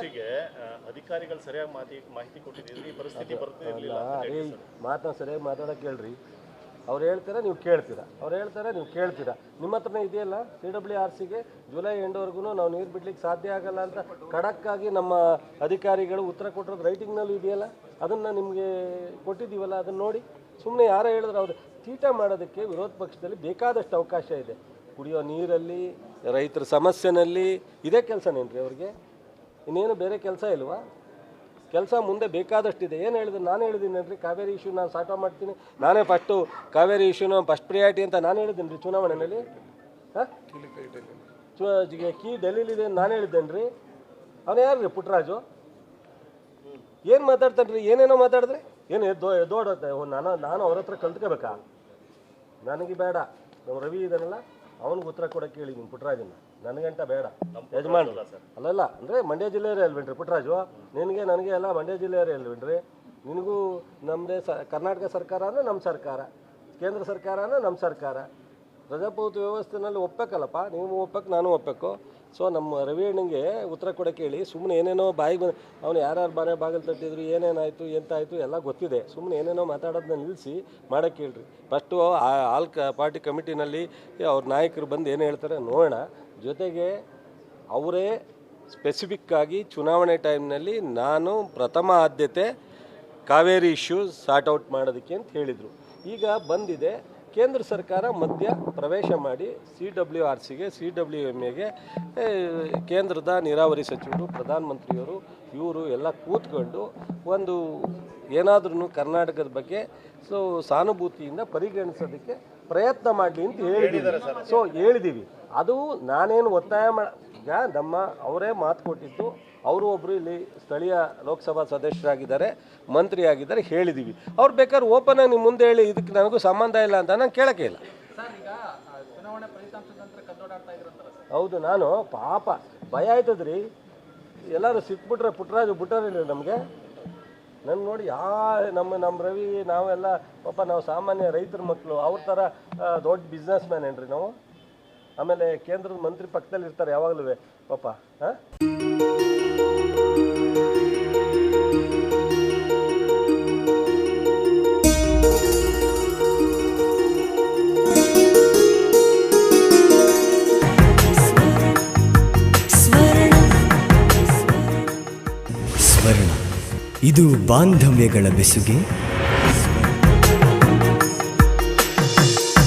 ಆರ್ಸಿಗೆ ಅಧಿಕಾರಿಗಳು ಸರಿಯಾಗಿ ಮಾಹಿತಿ ಮಾಹಿತಿ ಕೊಟ್ಟಿದ್ದೀರಿ ಈ ಪರಿಸ್ಥಿತಿ ಬರ್ತಿರಲಿಲ್ಲ ಮಾತನ್ನ ಸರಿಯಾಗಿ ಮಾತಾಡೋಕೆ ಹೇಳ್ರಿ. ಅವ್ರು ಹೇಳ್ತಾರೆ ನೀವು ಕೇಳ್ತೀರಾ? ಅವ್ರು ಹೇಳ್ತಾರೆ ನೀವು ಕೇಳ್ತೀರಾ? ನಿಮ್ಮ ಹತ್ರನೇ ಇದೆಯಲ್ಲ ಸಿ ಡಬ್ಲ್ಯೂ ಆರ್ ಸಿಗೆ ಜುಲೈ ಎಂಡ್ವರೆಗೂ ನಾವು ನೀರು ಬಿಡ್ಲಿಕ್ಕೆ ಸಾಧ್ಯ ಆಗಲ್ಲ ಅಂತ ಖಡಕ್ಕಾಗಿ ನಮ್ಮ ಅಧಿಕಾರಿಗಳು ಉತ್ತರ ಕೊಟ್ಟಿರೋದು ರೈಟಿಂಗ್ನಲ್ಲೂ ಇದೆಯಲ್ಲ ಅದನ್ನು ನಿಮಗೆ ಕೊಟ್ಟಿದ್ದೀವಲ್ಲ ಅದನ್ನು ನೋಡಿ. ಸುಮ್ಮನೆ ಯಾರೋ ಹೇಳಿದ್ರೆ ಅವ್ರು ತೀಟ ಮಾಡೋದಕ್ಕೆ ವಿರೋಧ ಪಕ್ಷದಲ್ಲಿ ಬೇಕಾದಷ್ಟು ಅವಕಾಶ ಇದೆ. ಕುಡಿಯೋ ನೀರಲ್ಲಿ ರೈತರ ಸಮಸ್ಯೆನಲ್ಲಿ ಇದೇ ಕೆಲಸನೇನ್ರಿ ಅವ್ರಿಗೆ? ಇನ್ನೇನು ಬೇರೆ ಕೆಲಸ ಇಲ್ವಾ? ಕೆಲಸ ಮುಂದೆ ಬೇಕಾದಷ್ಟಿದೆ. ಏನು ಹೇಳಿದ್ರು? ನಾನು ಹೇಳಿದ್ದೀನಲ್ರಿ ಕಾವೇರಿ ಇಶ್ಯೂ ನಾನು ಸಾಟ ಮಾಡ್ತೀನಿ. ನಾನೇ ಫಸ್ಟು ಕಾವೇರಿ ಇಶ್ಯೂನ ಫಸ್ಟ್ ಪ್ರಿಯಾರಿಟಿ ಅಂತ ನಾನು ಹೇಳಿದ್ದೀನಿ ರೀ ಚುನಾವಣೆಯಲ್ಲಿ ಹಾಂ? ಕೀ ಡೆಲ್ಲಿಲಿದೆ ನಾನು ಹೇಳಿದ್ದೇನೆ ರೀ ಅವನು ಯಾರು ರೀ ಪುಟ್ರಾಜು? ಏನು ಮಾತಾಡ್ತಾನೆ ರೀ ಏನೇನೋ ಮಾತಾಡಿದ್ರಿ? ಏನು ಎದ್ದೋ ಎದ್ದೋಡತ್ತೆ ನಾನು ನಾನು ಅವ್ರ ಹತ್ರ ಕಲ್ತ್ಕೋಬೇಕಾ? ನನಗೆ ಬೇಡ. ನಮ್ಮ ರವಿ ಇದಾನಲ್ಲ. ಅವನಿಗೆ ಉತ್ತರ ಕೊಡೋಕೆ ಹೇಳಿದ್ದೀನಿ ಪುಟ್ಟರಾಜನ್ನ ನನಗಂಟ ಬೇಡ. ಯಜಮಾನ್ ಅಲ್ಲಲ್ಲ ಅಂದರೆ ಮಂಡ್ಯ ಜಿಲ್ಲೆಯವರೇ ಅಲ್ವೇನ್ರಿ ಪುಟ್ಟರಾಜು ನಿನಗೆ ನನಗೆ ಎಲ್ಲ ಮಂಡ್ಯ ಜಿಲ್ಲೆಯವರೇ ಅಲ್ವೇನ್ರಿ ನಿನಗೂ ನಮ್ಮದೇ ಸ ಕರ್ನಾಟಕ ಸರ್ಕಾರನೂ ನಮ್ಮ ಸರ್ಕಾರ. ಕೇಂದ್ರ ಸರ್ಕಾರನೂ ನಮ್ಮ ಸರ್ಕಾರ. ಪ್ರಜಾಪ್ರಭುತ್ವ ವ್ಯವಸ್ಥೆನಲ್ಲಿ ಒಪ್ಪಬೇಕಲ್ಲಪ್ಪ ನೀವು ಒಪ್ಪಕ್ಕೆ ನಾನು ಒಪ್ಪಬೇಕು ಸೊ ನಮ್ಮ ರವಿ ಅಣ್ಣಂಗೆ ಉತ್ತರ ಕೊಡೋಕೆ ಹೇಳಿ ಸುಮ್ಮನೆ ಏನೇನೋ ಬಾಯಿಗೆ ಬಂದು ಅವನು ಯಾರ್ಯಾರು ಮನೆ ಬಾಗಿಲು ತಟ್ಟಿದ್ರು, ಏನೇನಾಯಿತು, ಎಂತಾಯಿತು, ಎಲ್ಲ ಗೊತ್ತಿದೆ. ಸುಮ್ಮನೆ ಏನೇನೋ ಮಾತಾಡೋದನ್ನ ನಿಲ್ಲಿಸಿ ಮಾಡೋಕ್ಕೆ ಹೇಳ್ರಿ. ಫಸ್ಟು ಆಲ್ ಕ ಪಾರ್ಟಿ ಕಮಿಟಿನಲ್ಲಿ ಅವ್ರ ನಾಯಕರು ಬಂದು ಏನು ಹೇಳ್ತಾರೆ ನೋಡೋಣ. ಜೊತೆಗೆ ಅವರೇ ಸ್ಪೆಸಿಫಿಕ್ಕಾಗಿ ಚುನಾವಣೆ ಟೈಮ್ನಲ್ಲಿ ನಾನು ಪ್ರಥಮ ಆದ್ಯತೆ ಕಾವೇರಿ ಇಶ್ಯೂಸ್ ಸಾರ್ಟ್ ಔಟ್ ಮಾಡೋದಕ್ಕೆ ಅಂತ ಹೇಳಿದರು. ಈಗ ಬಂದಿದೆ. ಕೇಂದ್ರ ಸರ್ಕಾರ ಮಧ್ಯ ಪ್ರವೇಶ ಮಾಡಿ ಸಿ ಡಬ್ಲ್ಯೂ ಆರ್ ಸಿಗೆ ಸಿ ಡಬ್ಲ್ಯೂ ಎಂ ಎಗೆ ಕೇಂದ್ರದ ನೀರಾವರಿ ಸಚಿವರು ಪ್ರಧಾನಮಂತ್ರಿಯವರು ಇವರು ಎಲ್ಲ ಕೂತ್ಕೊಂಡು ಒಂದು ಏನಾದ್ರೂ ಕರ್ನಾಟಕದ ಬಗ್ಗೆ ಸೊ ಸಾನುಭೂತಿಯಿಂದ ಪರಿಗಣಿಸೋದಕ್ಕೆ ಪ್ರಯತ್ನ ಮಾಡಲಿ ಅಂತ ಹೇಳಿದ್ದೀವಿ ಸೊ ಹೇಳಿದ್ದೀವಿ ಅದು ನಾನೇನು ಒತ್ತಾಯ ಮಾಡ ಈಗ ನಮ್ಮ ಅವರೇ ಮಾತು ಕೊಟ್ಟಿದ್ದು ಅವರು ಒಬ್ಬರು ಇಲ್ಲಿ ಸ್ಥಳೀಯ ಲೋಕಸಭಾ ಸದಸ್ಯರಾಗಿದ್ದಾರೆ ಮಂತ್ರಿ ಆಗಿದ್ದಾರೆ ಹೇಳಿದ್ದೀವಿ ಅವ್ರು ಬೇಕಾದ್ರೆ ಓಪನ್ ಆಗಿ ನಿಮ್ಮ ಮುಂದೆ ಹೇಳಿ ಇದಕ್ಕೆ ನನಗೂ ಸಂಬಂಧ ಇಲ್ಲ ಅಂತ ನಾನು ಕೇಳೋಕ್ಕೆ ಇಲ್ಲ. ಹೌದು ನಾನು ಪಾಪ ಭಯ ಆಯ್ತದ್ರಿ. ಎಲ್ಲರೂ ಸಿಕ್ಬಿಟ್ರೆ ಪುಟ್ಟರಾಜು ಬಿಟ್ಟರಿಲ್ಲ ನಮಗೆ. ನನ್ನ ನೋಡಿ ಯಾ ನಮ್ಮ ನಮ್ಮ ರವಿ ನಾವೆಲ್ಲ ಪಾಪ ನಾವು ಸಾಮಾನ್ಯ ರೈತರ ಮಕ್ಕಳು ಅವ್ರ ಥರ ದೊಡ್ಡ ಬಿಸ್ನೆಸ್ ಮ್ಯಾನ್ ಏನ್ರಿ ನಾವು? ಆಮೇಲೆ ಕೇಂದ್ರದ ಮಂತ್ರಿ ಪಕ್ಕದಲ್ಲಿ ಇರ್ತಾರೆ ಯಾವಾಗಲೂ ಪಾಪ ಹಾಂ ಇದು ಬಾಂಧವ್ಯಗಳ ಬೆಸುಗೆ.